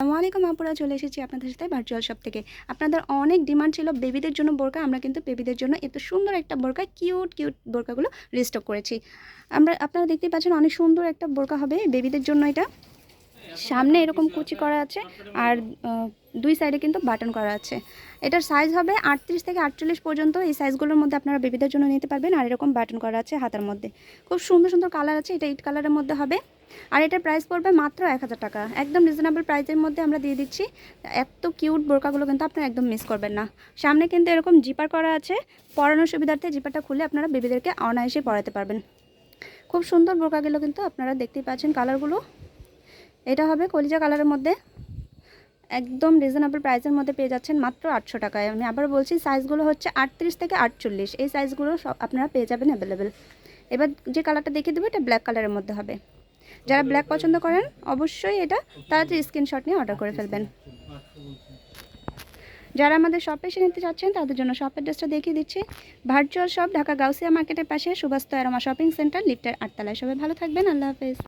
আসসালামু আপুরা, চলে এসেছি আপনাদের সাথে ভার্চুয়াল শপ থেকে। আপনাদের অনেক ডিমান্ড ছিল বেবিদের জন্য বোরকা, আমরা কিন্তু বেবিদের জন্য এত সুন্দর একটা বোরকা কিউট কিউট বোরকাগুলো রিস্টক করেছি। আমরা, আপনারা দেখতেই পাচ্ছেন অনেক সুন্দর একটা বোরকা হবে বেবিদের জন্য এটা। সামনে এরকম কুচি করা আছে আর দুই সাইডে কিন্তু বাটন করা আছে। এটার সাইজ হবে আটত্রিশ থেকে আটচল্লিশ পর্যন্ত। এই সাইজগুলোর মধ্যে আপনারা বেবিদের জন্য নিতে পারবেন আর এরকম বাটন করা আছে হাতার মধ্যে। খুব সুন্দর সুন্দর কালার আছে, এটা ইট কালারের মধ্যে হবে। আর এটার প্রাইস পড়বে মাত্র এক হাজার টাকা। একদম রিজনেবল প্রাইসের মধ্যে আমরা দিয়ে দিচ্ছি। এত কিউট বোরকাগুলো কিন্তু আপনারা একদম মিস করবেন না। সামনে কিন্তু এরকম জিপার করা আছে। পরানোর সুবিধার্থে জিপারটা খুলে আপনারা বেবিদেরকে অনায়াসে পরাতে পারবেন। খুব সুন্দর বোরকাগুলো কিন্তু আপনারা দেখতেই পাচ্ছেন কালারগুলো এটা হবে কলিজা কালারের মধ্যে। একদম রিজনেবল প্রাইসের মধ্যে পেয়ে যাচ্ছেন মাত্র আটশো টাকায়। আমি আবার বলছি সাইজগুলো হচ্ছে আটত্রিশ থেকে আটচল্লিশ। এই সাইজগুলো সব আপনারা পেয়ে যাবেন অ্যাভেলেবেল এবার যে কালারটা দেখিয়ে দেবো, এটা ব্ল্যাক কালারের মধ্যে হবে। যারা ব্ল্যাক পছন্দ করেন, অবশ্যই এটা তাড়াতাড়ি স্ক্রিনশট নিয়ে অর্ডার করে ফেলবেন। যারা আমাদের শপে এসে নিতে চাচ্ছেন, তাদের জন্য শপ অ্যাড্রেসটা দেখিয়ে দিচ্ছি। ভার্চুয়াল শপ ঢাকা গাউসিয়া মার্কেটের পাশে সুভাষ তয়ারমা শপিং সেন্টার লিফটের আটতলায়। সবাই ভালো থাকবেন, আল্লাহ হাফেজ।